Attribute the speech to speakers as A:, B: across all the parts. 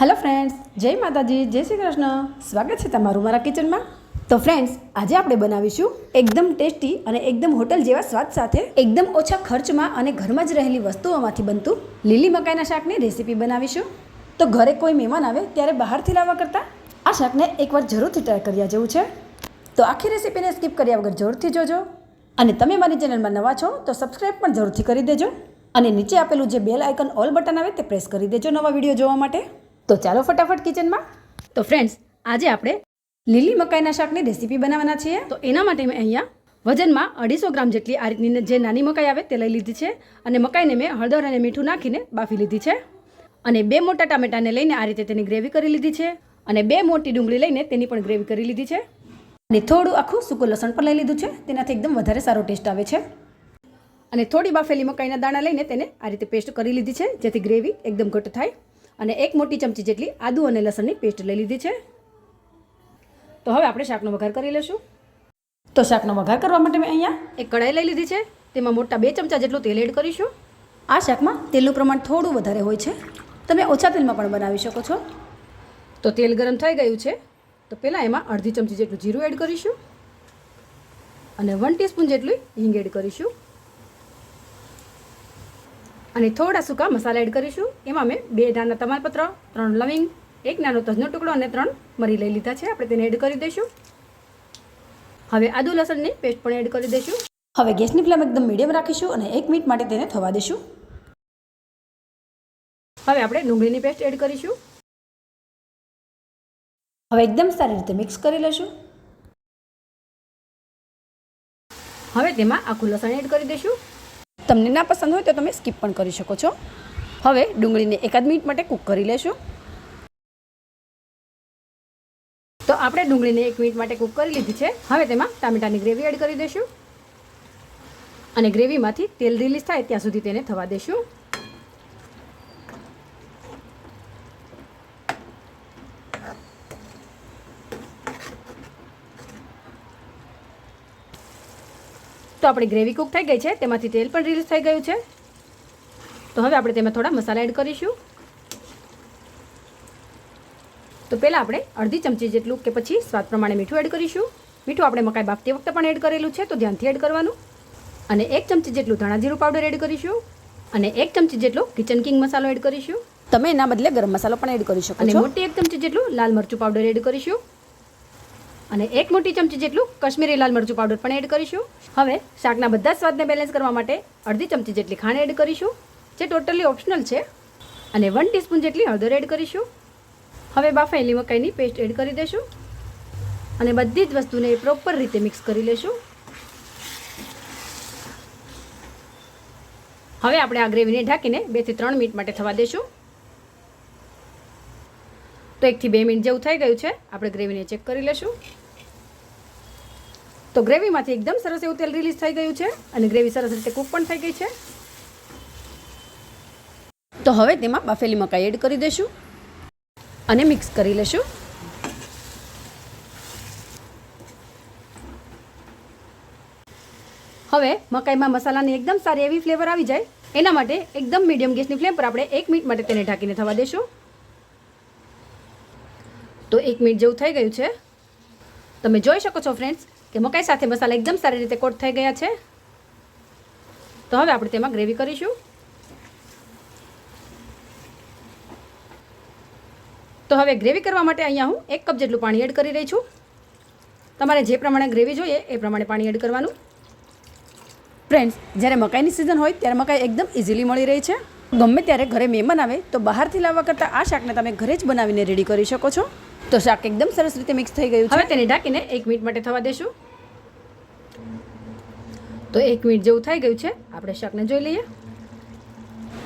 A: Hello friends જય માતાજી, જય શ્રી કૃષ્ણ. સ્વાગત છે તમારું મારા કિચનમાં. તો ફ્રેન્ડ્સ આજે આપણે બનાવીશું એકદમ ટેસ્ટી અને એકદમ હોટલ જેવા સ્વાદ સાથે એકદમ ઓછા ખર્ચમાં અને ઘરમાં જ રહેલી વસ્તુઓમાંથી બનતું લીલી મકાઈના શાકની રેસીપી બનાવીશું. તો, ઘરે કોઈ મહેમાન આવે ત્યારે બહારથી લાવવા કરતાં આ શાકને એકવાર જરૂરથી ટ્રાય કર્યા જેવું છે. તો, આખી રેસીપીને સ્કીપ કર્યા વગર જરૂરથી જોજો. અને તમે મારી ચેનલમાં નવા છો, તો સબસ્ક્રાઈબ પણ જરૂરથી કરી દેજો. અને નીચે આપેલું જે બેલ આઇકન ઓલ બટન આવે તે પ્રેસ કરી દેજો નવા વીડિયો જોવા માટે. તો ચાલો ફટાફટ કિચનમાં. તો ફ્રેન્ડ્સ આજે આપણે લીલી મકાઈના શાકની રેસીપી બનાવવાના છીએ. તો એના માટે મેં અહીંયા વજનમાં અઢીસો ગ્રામ જેટલી આ રીતની જે નાની મકાઈ આવે તે લઈ લીધી છે અને મકાઈને મેં હળદર અને મીઠું નાખીને બાફી લીધી છે. અને બે મોટા ટામેટાને લઈને આ રીતે તેની ગ્રેવી કરી લીધી છે અને બે મોટી ડુંગળી લઈને તેની પણ ગ્રેવી કરી લીધી છે. અને થોડું આખું સૂકું લસણ પણ લઈ લીધું છે. તેનાથી એકદમ વધારે સારો ટેસ્ટ આવે છે. અને થોડી બાફેલી મકાઈના દાણા લઈને તેને આ રીતે પેસ્ટ કરી લીધી છે, જેથી ગ્રેવી એકદમ ઘટ થાય. અને એક મોટી ચમચી જેટલી આદુ અને લસણની પેસ્ટ લઈ લીધી છે. તો હવે આપણે શાકનો વઘાર કરી લઈશું. તો શાકનો વઘાર કરવા માટે મેં અહીંયા એક કઢાઈ લઈ લીધી છે. તેમાં મોટા બે ચમચા જેટલું તેલ એડ કરીશું. આ શાકમાં તેલનું પ્રમાણ થોડું વધારે હોય છે. તમે ઓછા તેલમાં પણ બનાવી શકો છો. તો તેલ ગરમ થઈ ગયું છે. તો પહેલાં એમાં અડધી ચમચી જેટલું જીરું એડ કરીશું. અને વન ટીસ્પૂન જેટલું હિંગ એડ કરીશું. અને થોડા સૂકા મસાલા એડ કરીશું. એમાં મેં બે નાના તમાલપત્ર ત્રણ લવિંગ એક નાનો તજનો ટુકડો અને ત્રણ મરી લઈ લીધા છે. આપણે તેને એડ કરી દઈશું. હવે આદુ લસણની પેસ્ટ પણ એડ કરી દઈશું. હવે ગેસની ફ્લેમ એકદમ મીડિયમ રાખીશું અને એક મિનિટ માટે તેને થવા દઈશું. હવે આપણે ડુંગળીની પેસ્ટ એડ કરીશું. હવે એકદમ સારી રીતે મિક્સ કરી લઈશું. હવે તેમાં આખું લસણ એડ કરી દઈશું. તમને ના પસંદ હોય તો તમે સ્કીપ પણ કરી શકો છો. હવે ડુંગળીને એકાદ મિનિટ માટે કૂક કરી લેશું. તો આપણે ડુંગળીને એક મિનિટ માટે કૂક કરી લીધી છે. હવે તેમાં ટામેટાની ગ્રેવી એડ કરી દઈશું અને ગ્રેવીમાંથી તેલ રિલીઝ થાય ત્યાં સુધી તેને થવા દઈશું તો આપણી ગ્રેવી કૂક થઈ ગઈ છે તેમાંથી તેલ પણ રિલીઝ થઈ ગયું છે. તો હવે આપણે તેમાં થોડા મસાલા એડ કરીશું. તો પહેલાં આપણે અડધી ચમચી જેટલું કે પછી સ્વાદ પ્રમાણે મીઠું એડ કરીશું. મીઠું આપણે મકાઈ બાફતી વખતે પણ એડ કરેલું છે તો ધ્યાનથી એડ કરવાનું. અને એક ચમચી જેટલું ધાણા જીરું પાવડર એડ કરીશું. અને એક ચમચી જેટલો કિચન કિંગ મસાલો એડ કરીશું. તમે એના બદલે ગરમ મસાલો પણ એડ કરી શકો અને મોટી એક ચમચી જેટલું લાલ મરચું પાવડર એડ કરીશું. અને એક મોટી ચમચી જેટલું કશ્મીરી લાલ મરચું પાવડર પણ એડ કરીશું. હવે શાકના બધા સ્વાદને બેલેન્સ કરવા માટે અડધી ચમચી જેટલી ખાંડ એડ કરીશું, જે ટોટલી ઓપ્શનલ છે. અને વન ટીસ્પૂન જેટલી હળદર એડ કરીશું. હવે બાફાયેલી મકાઈની પેસ્ટ એડ કરી દઈશું. અને બધી જ વસ્તુને પ્રોપર રીતે મિક્સ કરી લેશું હવે આપણે આ ગ્રેવીને ઢાંકીને બેથી ત્રણ મિનિટ માટે થવા દઈશું. તો એકથી બે મિનિટ જેવું થઈ ગયું છે. આપણે ગ્રેવીને ચેક કરી લેશું તો ગ્રેવીમાંથી એકદમ સરસ એવું તેલ રિલીઝ થઈ ગયું છે અને ગ્રેવી સરસ રીતે કૂક પણ થઈ ગઈ છે. તો હવે તેમાં બાફેલી મકાઈ એડ કરી દઈશું અને મિક્સ કરી લેશું હવે મકાઈમાં મસાલાની એકદમ સારી એવી ફ્લેવર આવી જાય. એના માટે એકદમ મીડિયમ ગેસની ફ્લેમ પર આપણે એક મિનિટ માટે તેને ઢાંકીને થવા દેશું તો એક મિનિટ જેવું થઈ ગયું છે. તમે જોઈ શકો છો ફ્રેન્ડ્સ કે મકાઈ સાથે મસાલા એકદમ સારી રીતે કોટ થઈ ગયા છે. તો હવે આપણે તેમાં ગ્રેવી કરીશું. તો હવે ગ્રેવી કરવા માટે અહીંયા હું એક કપ જેટલું પાણી એડ કરી રહી છું. તમારે જે પ્રમાણે ગ્રેવી જોઈએ એ પ્રમાણે પાણી એડ કરવાનું. ફ્રેન્ડ્સ જ્યારે મકાઈની સિઝન હોય ત્યારે મકાઈ એકદમ ઇઝીલી મળી રહી છે. ગમે ત્યારે ઘરે મહેમાન આવે તો બહારથી લાવવા કરતાં આ શાકને તમે ઘરે જ બનાવીને રેડી કરી શકો છો. તો શાક એકદમ સરસ રીતે મિક્સ થઈ ગયું હવે તેને ઢાંકીને એક મિનિટ માટે થવા દેશું. તો એક મિનિટ જેવું થઈ ગયું છે. આપણે શાકને જોઈ લઈએ.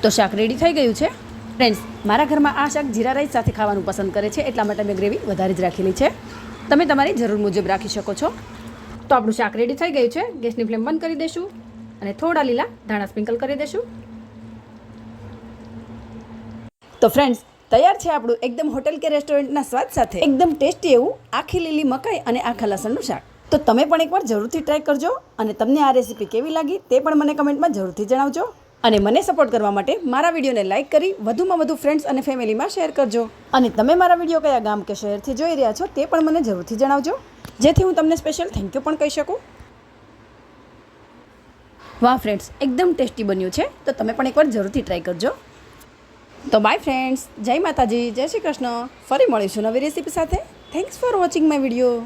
A: તો શાક રેડી થઈ ગયું છે. ફ્રેન્ડ્સ મારા ઘરમાં આ શાક જીરા રાઈસ સાથે ખાવાનું પસંદ કરે છે એટલા માટે મેં ગ્રેવી વધારે જ રાખેલી છે. તમે તમારી જરૂર મુજબ રાખી શકો છો. તો આપણું શાક રેડી થઈ ગયું છે. ગેસની ફ્લેમ બંધ કરી દઈશું અને થોડા લીલા ધાણા સ્પ્રિંકલ કરી દઈશું તો ફ્રેન્ડ્સ તૈયાર છે આપણું એકદમ હોટેલ કે રેસ્ટોરન્ટના સ્વાદ સાથે. એકદમ ટેસ્ટી એવું આખી લીલી મકાઈ અને આખા લસણનું શાક. તો તમે પણ એકવાર જરૂરથી ટ્રાય કરજો અને તમને આ રેસીપી કેવી લાગી તે પણ મને કમેન્ટમાં જરૂરથી જણાવજો. અને મને સપોર્ટ કરવા માટે મારા વિડીયોને લાઇક કરી વધુમાં વધુ ફ્રેન્ડ્સ અને ફેમિલીમાં શેર કરજો. અને તમે મારા વીડિયો કયા ગામ કે શહેરથી જોઈ રહ્યા છો તે પણ મને જરૂરથી જણાવજો. જેથી હું તમને સ્પેશિયલ થેન્ક યુ પણ કહી શકું. વાહ ફ્રેન્ડ્સ એકદમ ટેસ્ટી બન્યું છે. તો તમે પણ એકવાર જરૂરથી ટ્રાય કરજો. તો બાય ફ્રેન્ડ્સ જય માતાજી. જય શ્રી કૃષ્ણ. ફરી મળીશું નવી રેસીપી સાથે. Thanks for watching my video